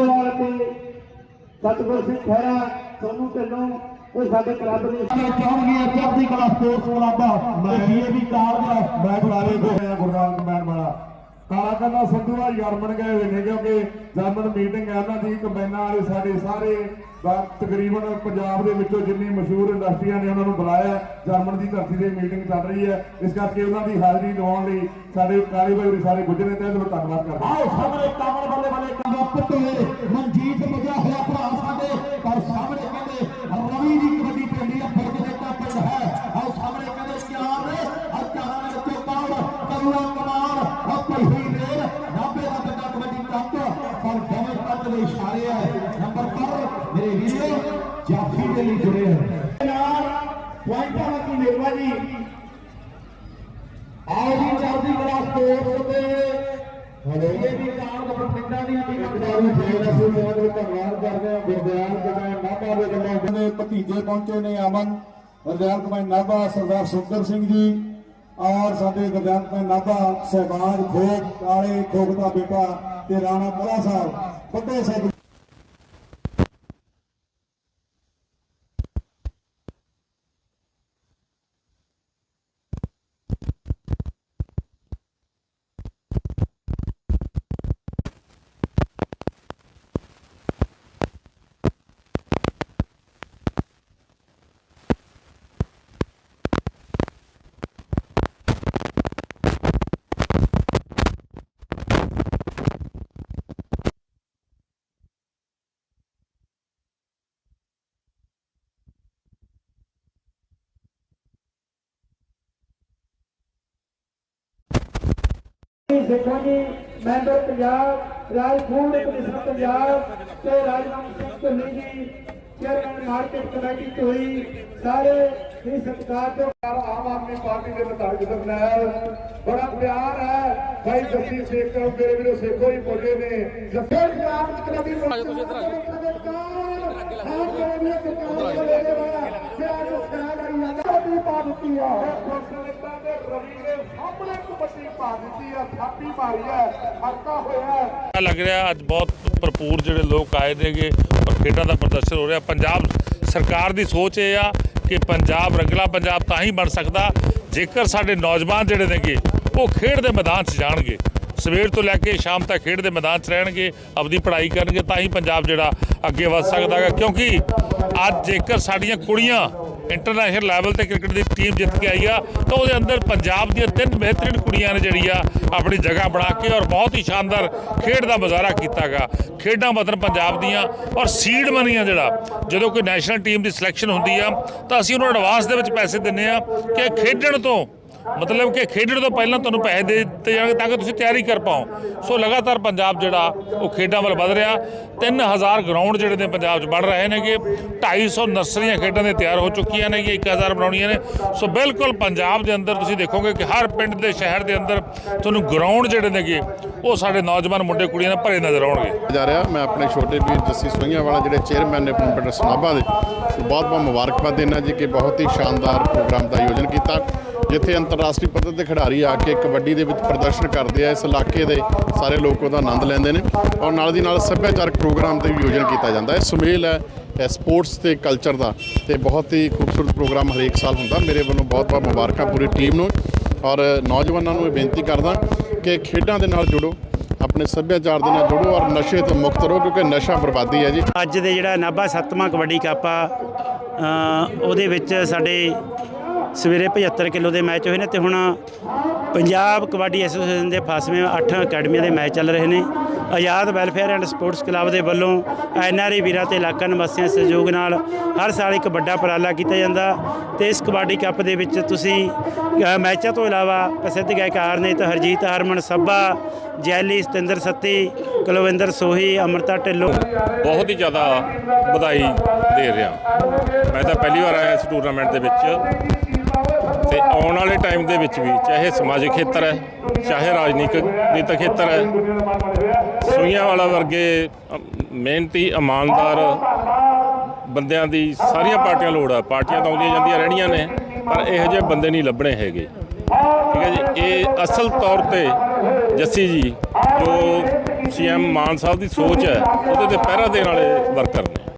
ਸੰਧੂਵਾਲ ਤੇ ਸਤਗੁਰ ਸਿੰਘ ਖਹਿਰਾ ਸੋਨੂ ਢਿੱਲੋਂ ਉਹ ਸਾਡੇ ਕਲੱਬ ਦੇ ਚਾਹੁੰਗੀ ਚੜ੍ਹਦੀ ਕਲਾ ਸਪੋਰਟਸ ਕਲੱਬ ਮੈਂ ਵੀ ਕਾਰਜ ਮੈਂ ਬੁਲਾਰੇ ਕੋ ਹੋਇਆ ਗੁਰਦਾਨ ਕਮੈਨ ਵਾਲਾ ਕਾਲਾ ਕੰਨਾ ਸੰਧੂਆ ਜਰਮਨ ਗਏ ਹੋਏ ਨੇ ਕਿਉਂਕਿ ਜਰਮਨ ਮੀਟਿੰਗ ਹੈ ਉਹਨਾਂ ਦੀ ਕੰਬਾਈਨਾਂ ਵਾਲੇ ਸਾਡੇ ਸਾਰੇ ਤਕਰੀਬਨ ਪੰਜਾਬ ਦੇ ਵਿੱਚੋਂ ਜਿੰਨੀ ਮਸ਼ਹੂਰ ਇੰਡਸਟਰੀਆਂ ਨੇ ਉਹਨਾਂ ਨੂੰ ਬੁਲਾਇਆ। ਜਰਮਨ ਦੀ ਧਰਤੀ ਤੇ ਮੀਟਿੰਗ ਚੱਲ ਰਹੀ ਹੈ ਇਸ ਕਰਕੇ ਉਹਨਾਂ ਦੀ ਹਾਜ਼ਰੀ ਲਵਾਉਣ ਲਈ ਸਾਡੇ ਕਾਲੇ ਭਾਈ ਹੋਰੀ ਸਾਰੇ ਗੁੱਜਰ ਦਿਲੋਂ ਧੰਨਵਾਦ ਕਰਦੇ। ਆਓ ਸਾਹਮਣੇ ਕਾਮਲ ਬੱਲੇ ਬੱਲੇ ਕੰਦਾ ਪਟੋਲੇ ਮੇਰੇ ਵੀਰੋ ਜਾਫੀ ਦੇ ਲਈ ਜੁੜੇ ਹੈ ਨਾਲ ਪੁਆਇੰਟਾਂ ਦੀ ਨਿਰਵਾ ਜੀ ਆਓ ਜੀ ਚੜ੍ਹਦੀ ਕਲਾ ਸਪੋਰਟਸ ਤੇ। ਇਹ ਵੀ ਕਾਰਡ ਪਿੰਡਾਂ ਦੀਆਂ ਟੀਮਾਂ ਖਿਡਾਰੀ ਫੇਰ ਅਸੀਂ ਬਹੁਤ ਧੰਨਵਾਦ ਕਰਦੇ ਹਾਂ ਗੁਰਦਿਆਲ ਕਮਾਈ ਨਾਭਾ ਦੇ ਵੱਲੋਂ। ਦੇ ਭਤੀਜੇ ਪਹੁੰਚੇ ਨੇ, ਅਮਨ, ਗੁਰਦਿਆਲ ਕਮਾਈ ਨਾਭਾ, ਸਰਦਾਰ ਸੁੰਦਰ ਸਿੰਘ ਜੀ, ਔਰ ਸਾਡੇ ਗੁਰਦਿਆਲ ਕਮਾਈ ਨਾਭਾ, ਸਹਿਬਾਜ ਖੋਕ ਕਾਲੇ ਖੋਕ ਦਾ ਬੇਟਾ ਤੇ ਰਾਣਾ ਮੋਲਾ ਸਾਹਿਬ। ਵੱਡੇ ਸਾਹਿਬ ਦੇਖੋ ਜੀ ਮੈਂਬਰ ਪੰਜਾਬ ਰਾਜ ਫੂਡ ਕਮਿਸ਼ਨ ਪੰਜਾਬ ਤੇ ਰਾਜਨਾਮ ਸਿੰਘ ਧੁੰਨੀ ਜੀ ਚੇਅਰਮੈਨ ਮਾਰਕੀਟ ਕਮੇਟੀ ਤੋਂ ਹੋਈ। ਸਾਰੇ ਹੀ ਸਤਿਕਾਰ ਤੋਂ ਆਮ ਆਦਮੀ ਪਾਰਟੀ ਦੇ ਵਿਧਾਇਕ ਸਰਨੈਲ ਬੜਾ ਪਿਆਰ ਹੈ। ਭਾਈ ਜੱਸੀ ਸੇਖੋਂ, ਮੇਰੇ ਵੀਰੋ ਸੇਖੋ ਹੀ ਪਹੁੰਚੇ ਨੇ। ਜੱਸੀ ਪੰਜਾਬ ਵਿੱਚ ਕਦੇ ਵੀ ਆਜੋ ਤੁਸੀਂ ਇੱਧਰ ਪਾ ਦਿੱਤੀ ਆ। ਗੁਰਸਲਿੱਤਾਂ ਦੇ ਰਵੀ ਦੇ ਸਾਹਮਣੇ ਕਬੱਡੀ ਪਾ ਦਿੱਤੀ ਆ ਥਾਪੀ ਮਾਰੀ ਹੈ ਹੱਕਾ ਹੋਇਆ ਲੱਗ ਰਿਹਾ ਅੱਜ ਬਹੁਤ ਭਰਪੂਰ ਜਿਹੜੇ ਲੋਕ ਆਏ ਨੇਗੇ ਔਰ ਖੇਡਾਂ ਦਾ ਪ੍ਰਦਰਸ਼ਨ ਹੋ ਰਿਹਾ। ਪੰਜਾਬ ਸਰਕਾਰ ਦੀ ਸੋਚ ਇਹ ਆ ਕਿ ਪੰਜਾਬ ਰੰਗਲਾ ਪੰਜਾਬ ਤਾਂ ਹੀ ਬਣ ਸਕਦਾ ਜੇਕਰ ਸਾਡੇ ਨੌਜਵਾਨ ਜਿਹੜੇ ਨੇਗੇ ਉਹ ਖੇਡ ਦੇ ਮੈਦਾਨ 'ਚ ਜਾਣਗੇ। ਸਵੇਰ ਤੋਂ ਲੈ ਕੇ ਸ਼ਾਮ ਤੱਕ ਖੇਡ ਦੇ ਮੈਦਾਨ 'ਚ ਰਹਿਣਗੇ ਆਪਦੀ ਪੜ੍ਹਾਈ ਕਰਨਗੇ ਤਾਂ ਹੀ ਪੰਜਾਬ ਜਿਹੜਾ ਅੱਗੇ ਵੱਧ ਸਕਦਾ ਹੈ ਕਿਉਂਕਿ ਅੱਜ ਜੇਕਰ ਸਾਡੀਆਂ ਕੁੜੀਆਂ ਇੰਟਰਨੈਸ਼ਨਲ ਲੈਵਲ ਤੇ ਕ੍ਰਿਕਟ ਦੀ ਟੀਮ ਜਿੱਤ ਕੇ ਆਈ ਆ, ਤਾਂ ਉਹਦੇ ਅੰਦਰ ਪੰਜਾਬ ਦੀਆਂ ਤਿੰਨ ਬਿਹਤਰੀਨ ਕੁੜੀਆਂ ਨੇ ਜਿਹੜੀ ਆ, ਆਪਣੀ ਜਗ੍ਹਾ ਬਣਾ ਕੇ ਔਰ ਬਹੁਤ ਹੀ ਸ਼ਾਨਦਾਰ ਖੇਡ ਦਾ ਮੁਜ਼ਾਹਰਾ ਕੀਤਾਗਾ। ਖੇਡਾਂ ਵਤਨ ਪੰਜਾਬ ਦੀਆਂ ਔਰ ਸੀਡ ਮਨੀਆਂ ਜਿਹੜਾ। ਜਦੋਂ ਕੋਈ ਨੈਸ਼ਨਲ ਟੀਮ ਦੀ ਸਿਲੈਕਸ਼ਨ ਹੁੰਦੀ ਆ, ਤਾਂ ਅਸੀਂ ਉਹਨਾਂ ਨੂੰ ਐਡਵਾਂਸ ਦੇ ਵਿੱਚ ਪੈਸੇ ਦਿੰਨੇ ਆ ਕਿ ਖੇਡਣ ਤੋਂ ਮਤਲਬ ਕਿ ਖੇਡਣ ਤੋਂ ਪਹਿਲਾਂ ਤੁਹਾਨੂੰ ਪੈਸੇ ਦੇ ਦਿੱਤੇ ਜਾਣਗੇ ਤਾਂ ਕਿ ਤੁਸੀਂ ਤਿਆਰੀ ਕਰ ਪਾਓ। ਸੋ ਲਗਾਤਾਰ ਪੰਜਾਬ ਜਿਹੜਾ, ਉਹ ਖੇਡਾਂ ਵੱਲ ਵਧ ਰਿਹਾ। 3000 ਗਰਾਊਂਡ ਜਿਹੜੇ ਨੇ ਪੰਜਾਬ 'ਚ ਬਣ ਰਹੇ ਨੇਗੇ। 250 ਨਰਸਰੀਆਂ ਖੇਡਾਂ ਦੇ ਤਿਆਰ ਹੋ ਚੁੱਕੀਆਂ ਨੇ 1000 ਬਣਾਉਣੀਆਂ ਨੇ। ਸੋ ਬਿਲਕੁਲ ਪੰਜਾਬ ਦੇ ਅੰਦਰ ਤੁਸੀਂ ਦੇਖੋਗੇ ਕਿ ਹਰ ਪਿੰਡ ਦੇ ਸ਼ਹਿਰ ਦੇ ਅੰਦਰ ਤੁਹਾਨੂੰ ਗਰਾਊਂਡ ਜਿਹੜੇ ਨੇਗੇ, ਉਹ ਸਾਡੇ ਨੌਜਵਾਨ ਮੁੰਡੇ ਕੁੜੀਆਂ ਨਾਲ ਭਰੇ ਨਜ਼ਰ ਆਉਣਗੇ। ਜਾ ਰਿਹਾ, ਮੈਂ ਆਪਣੇ ਛੋਟੇ ਵੀਰ ਜੱਸੀ ਸੋਈਆਂ ਵਾਲਾ, ਜਿਹੜੇ ਚੇਅਰਮੈਨ ਨੇ ਪਿੰਡ ਪਿੰਡ ਦੇ ਬਹੁਤ ਬਹੁਤ ਮੁਬਾਰਕਬਾਦ ਦੇਣਾ ਜੀ ਕਿ ਬਹੁਤ ਹੀ ਸ਼ਾਨਦਾਰ ਪ੍ਰੋਗਰਾਮ ਦਾ ਆਯੋਜਨ ਕੀਤਾ। ਜਿੱਥੇ ਅੰਤਰਰਾਸ਼ਟਰੀ ਪੱਧਰ ਤੇ ਖਿਡਾਰੀ ਆ ਕੇ ਕਬੱਡੀ ਦੇ ਵਿੱਚ ਪ੍ਰਦਰਸ਼ਨ ਕਰਦੇ ਆ, ਇਸ ਇਲਾਕੇ ਦੇ ਸਾਰੇ ਲੋਕ ਉਹਦਾ ਆਨੰਦ ਲੈਂਦੇ ਨੇ ਔਰ ਨਾਲ ਦੀ ਨਾਲ ਸੱਭਿਆਚਾਰਕ ਪ੍ਰੋਗਰਾਮ ਤੇ ਵੀ ਆਯੋਜਨ ਕੀਤਾ ਜਾਂਦਾ। ਹੈ ਸੁਮੇਲ ਹੈ, ਇਹ ਸਪੋਰਟਸ ਤੇ ਕਲਚਰ ਦਾ ਤੇ ਬਹੁਤ ਹੀ ਖੂਬਸੂਰਤ ਪ੍ਰੋਗਰਾਮ ਹਰੇਕ ਸਾਲ ਹੁੰਦਾ। ਮੇਰੇ ਵੱਲੋਂ ਬਹੁਤ ਬਹੁਤ ਮੁਬਾਰਕਾਂ ਪੂਰੀ ਟੀਮ ਨੂੰ ਔਰ ਨੌਜਵਾਨਾਂ ਨੂੰ ਇਹ ਬੇਨਤੀ ਕਰਦਾ ਕਿ ਖੇਡਾਂ ਦੇ ਨਾਲ ਜੁੜੋ, ਆਪਣੇ ਸੱਭਿਆਚਾਰ ਦੇ ਨਾਲ ਜੁੜੋ ਔਰ ਨਸ਼ੇ ਤੋਂ ਮੁਕਤ ਰਹੋ ਕਿਉਂਕਿ ਨਸ਼ਾ ਬਰਬਾਦੀ ਹੈ ਜੀ। ਅੱਜ ਦੇ ਜਿਹੜਾ ਨਾਭਾ ਸੱਤਵਾਂ ਕਬੱਡੀ ਕੱਪ ਆ ਉਹਦੇ ਵਿੱਚ ਸਾਡੇ ਸਵੇਰੇ 75 ਕਿਲੋ ਦੇ ਮੈਚ ਹੋਏ ਨੇ ਤੇ ਹੁਣ ਪੰਜਾਬ ਕਬੱਡੀ ਐਸੋਸੀਏਸ਼ਨ ਦੇ ਫਾਸਵੇਂ 8 ਅਕੈਡਮੀਆਂ ਦੇ ਮੈਚ ਚੱਲ ਰਹੇ ਨੇ। Azad welfare and sports club ਦੇ ਵੱਲੋਂ ਐਨਆਰਈ ਵੀਰਾਂ ਤੇ ਇਲਾਕਾ ਨਿਵਾਸੀਆਂ ਦੇ ਸਹਿਯੋਗ ਨਾਲ ਹਰ ਸਾਲ ਇੱਕ ਵੱਡਾ ਉਪਰਾਲਾ ਕੀਤਾ ਜਾਂਦਾ ਤੇ ਇਸ ਕਬੱਡੀ ਕੱਪ ਦੇ ਵਿੱਚ ਤੁਸੀਂ ਮੈਚਾਂ ਤੋਂ ਇਲਾਵਾ ਪ੍ਰਸਿੱਧ ਗਾਇਕਾਰ ਨੇ ਤਾਂ ਹਰਜੀਤ ਹਰਮਨ ਸੱਭਾ, ਜੈਲੀ ਸਤਿੰਦਰ ਸੱਤੀ, ਕੁਲਵਿੰਦਰ ਸੋਹੀ, ਅਮਰਤਾ ਢਿੱਲੋਂ। ਬਹੁਤ ਹੀ ਜ਼ਿਆਦਾ ਵਧਾਈ ਦੇ ਰਿਹਾ। ਮੈਂ ਤਾਂ ਪਹਿਲੀ ਵਾਰ ਆਇਆ ਇਸ ਟੂਰਨਾਮੈਂਟ ਦੇ ਵਿੱਚ ਤੇ ਆਉਣ ਵਾਲੇ ਟਾਈਮ ਦੇ ਵਿੱਚ ਵੀ, ਚਾਹੇ ਸਮਾਜਿਕ ਖੇਤਰ ਹੈ, ਚਾਹੇ ਰਾਜਨੀਤਿਕ ਨੀਤਿਕ ਖੇਤਰ ਹੈ। ਸੂਈਆਂ ਵਾਲਾ ਵਰਗੇ ਅਮ, ਮਿਹਨਤੀ ਇਮਾਨਦਾਰ ਬੰਦਿਆਂ ਦੀ ਸਾਰੀਆਂ ਪਾਰਟੀਆਂ ਲੋੜ ਆ। ਪਾਰਟੀਆਂ ਤਾਂ ਆਉਂਦੀਆਂ ਜਾਂਦੀਆਂ ਰਹਿਣੀਆਂ ਨੇ ਪਰ ਇਹੋ ਜਿਹੇ ਬੰਦੇ ਨਹੀਂ ਲੱਭਣੇ ਹੈਗੇ। ਠੀਕ ਹੈ ਜੀ ਇਹ ਅਸਲ ਤੌਰ ਤੇ ਜੱਸੀ ਜੀ ਜੋ ਸੀਐਮ ਮਾਨ ਸਾਹਿਬ ਦੀ ਸੋਚ ਹੈ ਉਹਦੇ ਤੇ ਪਹਿਰਾ ਦੇਣ ਵਾਲੇ ਵਰਕਰ ਨੇ।